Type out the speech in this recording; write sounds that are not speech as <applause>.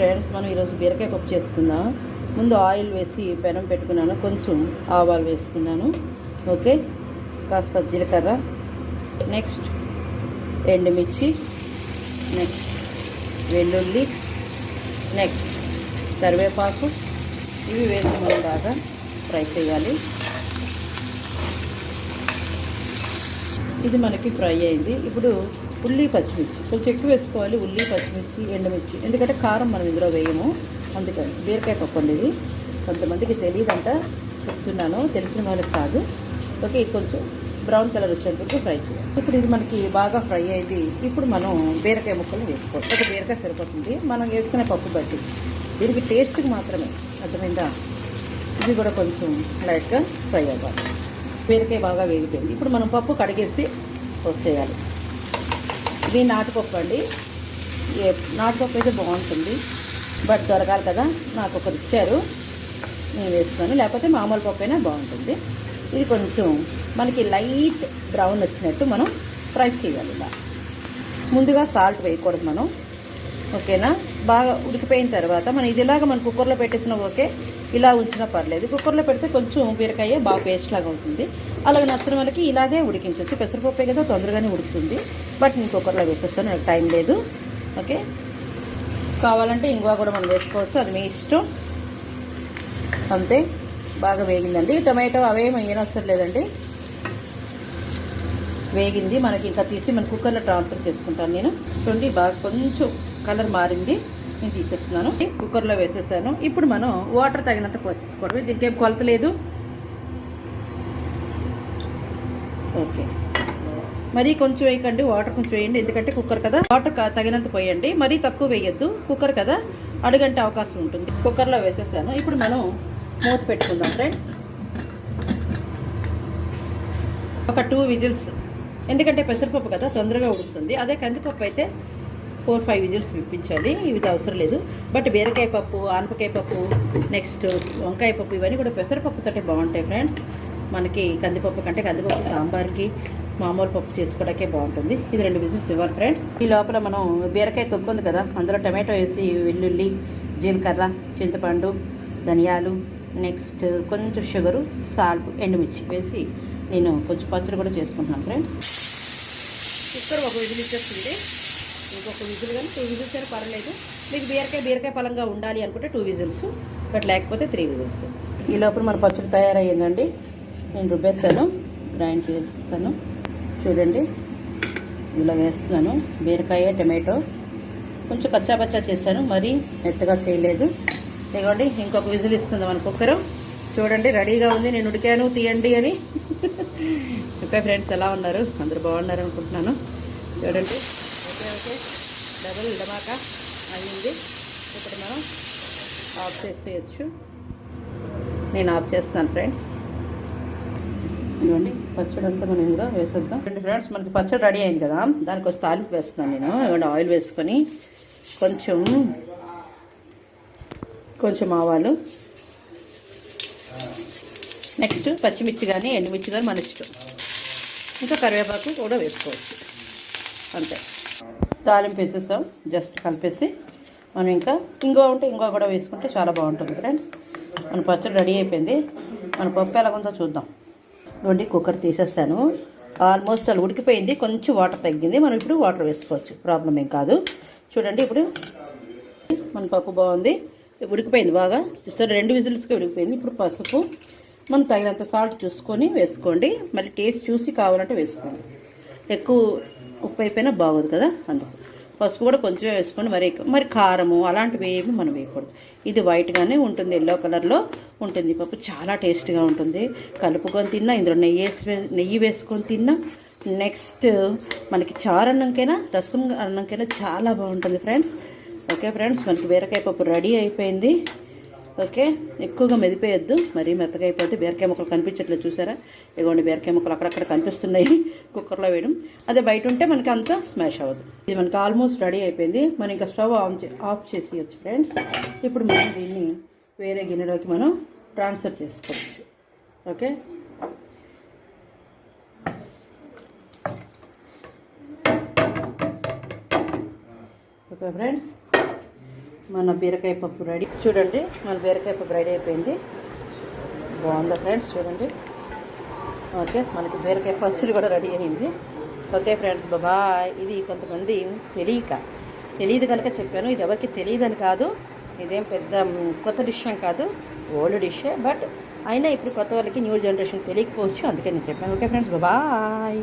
Friends మనం ఈరోజు బీరకాయ పప్పు చేసుకుందాం. ముందు ఆయిల్ వేసి పెనం పెట్టుకున్నాను. కొంచెం ఆవాలు వేసుకున్నాను. ఓకే? కాస్త జీలకర్ర. నెక్స్ట్ ఎండుమిర్చి. నెక్స్ట్ వెల్లుల్లి. నెక్స్ట్ కరివేపాకు. ఇవి వేసి మనం బాగా ఫ్రై చేయాలి. ఇది మనకి ఫ్రై అయింది. ఇప్పుడు ఉల్లి పచ్చిమిర్చి. కొంచెం ఎక్కువ వేసుకోవాలి ఉల్లి పచ్చిమిర్చి ఎండుమిర్చి. ఎందుకంటే కారం మనం ఇందులో వేయము. అందుకని బీరకాయ పప్పు ఇది. కొంతమందికి తెలియదంట చెప్తున్నాను. తెలిసిన వాళ్ళకి కాదు. ఓకే కొంచెం బ్రౌన్ కలర్ వచ్చేందుకు ఫ్రై చేయాలి. ఇప్పుడు ఇది మనకి బాగా ఫ్రై అయింది. ఇప్పుడు మనం బీరకాయ ముక్కలు వేసుకోవాలి. ఒక బీరకాయ సరిపోతుంది. మనం వేసుకునే పప్పు బట్టి. దీనికి టేస్ట్కి మాత్రమే అర్థమైందా? ఇది కూడా కొంచెం లైట్గా ఫ్రై అవ్వాలి. బీరకాయ బాగా వేగిపోయింది. ఇప్పుడు మనం పప్పు కడిగేసి వచ్చేయాలి. ఇది నాటుపప్పు అండి. ఏ- నాటుపప్పు అయితే బాగుంటుంది. బట్ దొరకాలి కదా నాకు ఒకరు ఇచ్చారు. నేను వేసుకొని లేకపోతే మామూలు పప్పు అయినా బాగుంటుంది. ఇది కొంచెం మనకి లైట్ బ్రౌన్ వచ్చినట్టు మనం ఫ్రై చేయాలి ఇలా. ముందుగా సాల్ట్ వేయకూడదు మనం. ఓకేనా? బాగా ఉడికిపోయిన తర్వాత మనం ఇది ఇలాగ మనం కుక్కర్లో పెట్టేసిన ఓకే. ఇలా ఉంచినా పర్లేదు. కుక్కర్లో పెడితే కొంచెం బీరకాయ బాగా పేస్ట్ లాగా అవుతుంది. అలాగే నచ్చిన వాళ్ళకి ఇలాగే ఉడికించవచ్చు పెసరపప్పే కదా తొందరగానే ఉడుకుతుంది. బట్ నేను కుక్కర్లో వేసేస్తాను నాకు టైం లేదు. ఓకే? కావాలంటే ఇంగువ కూడా మనం వేసుకోవచ్చు అది మీ ఇష్టం. అంతే బాగా వేగిందండి. టమాటో అవేం వేయనవసరం లేదండి. వేగింది. మనకి ఇంకా తీసి మన కుక్కర్లో ట్రాన్స్ఫర్ చేసుకుంటాను నేను. చూడండి బాగా కొంచెం కలర్ మారింది. నేను తీసేస్తున్నాను. కుక్కర్లో వేసేసాను. ఇప్పుడు మనం వాటర్ తగినంత పోసేసుకోవడమే దీనికి ఏం కొలత లేదు. ఓకే. మరీ కొంచెం వేయకండి వాటర్ కొంచెం వేయండి ఎందుకంటే కుక్కర్ కదా. వాటర్ తగినంత పోయండి మరీ తక్కువ వేయద్దు. కుక్కర్ కదా అడుగంటే అవకాశం ఉంటుంది. కుక్కర్లో వేసేస్తాను ఇప్పుడు మనం మూత పెట్టుకుందాం ఫ్రెండ్స్. ఒక టూ విజిల్స్. ఎందుకంటే పెసరపప్పు కదా తొందరగా ఉడుతుంది అదే కందిపప్పు అయితే ఫోర్ ఫైవ్ విజిల్స్ విప్పించాలి. ఇవి అవసరం లేదు. బట్ బీరకాయ పప్పు ఆనపకాయ పప్పు నెక్స్ట్ వంకాయ పప్పు ఇవన్నీ కూడా పెసరపప్పుతోటే బాగుంటాయి ఫ్రెండ్స్. మనకి కందిపప్పు కంటే కందిపప్పు సాంబార్కి మామూలు పప్పు చేసుకోవడానికే బాగుంటుంది. ఇది రెండు విజిల్స్ ఇవ్వాలి ఫ్రెండ్స్ ఈ లోపల మనం బీరకాయ తొక్కు ఉంది కదా అందులో టమాటో వేసి వెల్లుల్లి జీలకర్ర చింతపండు ధనియాలు నెక్స్ట్ కొంచెం షుగరు సాల్ట్ ఎండుమిర్చి వేసి నేను కొంచెం పచ్చడి కూడా చేసుకుంటున్నాను ఫ్రెండ్స్ కుక్కర్ ఒక విజిల్ ఇచ్చేస్తుంది. ఇంకొక విజిల్ కానీ టూ విజిల్స్ అయినా పర్లేదు మీకు బీరకాయ బీరకాయ పలంగా ఉండాలి అనుకుంటే టూ విజిల్స్ బట్ లేకపోతే త్రీ విజిల్స్. ఈ లోపల మన పచ్చడి తయారయ్యిందండి. నేను రుబ్బేస్తాను గ్రైండ్ చేసేస్తాను చూడండి. ఇలా వేస్తున్నాను. బీరకాయ టమాటో. కొంచెం కచ్చా పచ్చా చేశాను మరీ మెత్తగా చేయలేదు. ఇదిగోండి ఇంకొక విజిల్ ఇస్తుంది మన కుక్కరు. చూడండి రెడీగా ఉంది. నేను ఉడికాను. తీయండి అని. ఓకే ఫ్రెండ్స్ ఎలా ఉన్నారు? అందరు బాగున్నారు అనుకుంటున్నాను. చూడండి. Okay okay. డబుల్ డమాకా అయ్యింది ఇప్పుడు మనం ఆఫ్ చేసేయచ్చు. నేను ఆఫ్ చేస్తాను ఫ్రెండ్స్. ఇదిగోండి పచ్చడి అంతా మనం ఇందులో వేసేద్దాం. రెండు ఫ్రెండ్స్ మనకి పచ్చడి రెడీ అయింది కదా. దానికి వచ్చి తాలింపు వేస్తున్నాను నేను. ఇవ్వండి ఆయిల్ వేసుకొని కొంచెం కొంచెం ఆవాలు. నెక్స్ట్ పచ్చిమిర్చి కానీ ఎండుమిర్చి కానీ మన ఇష్టం. ఇంకా కరివేపాకు కూడా వేసుకోవచ్చు. అంతే. తాలింపు వేసేస్తాం జస్ట్ కలిపేసి. మనం ఇంకా ఇంకో ఉంటే ఇంకో కూడా వేసుకుంటే చాలా బాగుంటుంది ఫ్రెండ్స్. మన పచ్చడి రెడీ అయిపోయింది. మన పప్పు ఎలాగుందో చూద్దాం. నుండి కుక్కర్ తీసేస్తాను ఆల్మోస్ట్ అలా ఉడికిపోయింది. కొంచెం వాటర్ తగ్గింది. మనం ఇప్పుడు వాటర్ వేసుకోవచ్చు. ప్రాబ్లం ఏం కాదు. చూడండి ఇప్పుడు మన పప్పు బాగుంది. ఉడికిపోయింది బాగా. చూస్తారు రెండు విజిల్స్కి ఉడికిపోయింది. ఇప్పుడు పసుపు. మనం తగినంత సాల్ట్ చూసుకొని వేసుకోండి. మళ్ళీ టేస్ట్ చూసి కావాలంటే వేసుకోండి. ఎక్కువ ఉప్పు అయిపోయినా బాగోదు కదా? అందుకు. పసుపు కూడా కొంచెం వేసుకొని మరి మరి కారము అలాంటివి ఏమి మనం వేయకూడదు. ఇది వైట్గానే ఉంటుంది ఎల్లో కలర్లో ఉంటుంది. పప్పు చాలా టేస్ట్గా ఉంటుంది. కలుపుకొని తిన్నా ఇందులో నెయ్యి వేసి నెయ్యి వేసుకొని తిన్నా నెక్స్ట్ మనకి చారు అన్నంకైనా రసం అన్నంకైనా చాలా బాగుంటుంది ఫ్రెండ్స్ ఓకే ఫ్రెండ్స్ మనకి బీరకాయ పప్పు రెడీ అయిపోయింది. ఓకే? ఎక్కువగా మెదిపేయద్దు. మరీ మెత్తగా అయిపోతే బీరకాయ ముక్కలు కనిపించట్లేదు చూసారా? ఇదిగోండి బీరకాయ ముక్కలు అక్కడక్కడ కనిపిస్తున్నాయి. <laughs> కుక్కర్లో వేయడం. అదే బయట ఉంటే మనకి అంత స్మాష్ అవ్వదు. ఇది మనకి ఆల్మోస్ట్ రెడీ అయిపోయింది. మనం ఇంకా స్టవ్ ఆన్ ఆఫ్ చేసేయచ్చు ఫ్రెండ్స్. ఇప్పుడు మనం దీన్ని వేరే గిన్నెలోకి మనం ట్రాన్స్ఫర్ చేసుకోవచ్చు. ఓకే? Okay friends? మన బీరకాయ పప్పు రెడీ. చూడండి మన బీరకాయ పప్పు రెడీ అయిపోయింది. బాగుందా ఫ్రెండ్స్ చూడండి. ఓకే మనకి బీరకాయ పచ్చడి కూడా రెడీ అయింది. ఓకే ఫ్రెండ్స్ బాబాయ్ ఇది కొంతమంది తెలియక. తెలియదు కనుక చెప్పాను ఇది ఎవరికి తెలియదని కాదు. ఇదేం పెద్ద కొత్త డిష్ కాదు. ఓల్డ్ డిషే బట్ అయినా ఇప్పుడు కొత్త వాళ్ళకి న్యూ జనరేషన్ తెలియకపోవచ్చు అందుకే నేను చెప్పాను. Okay friends bye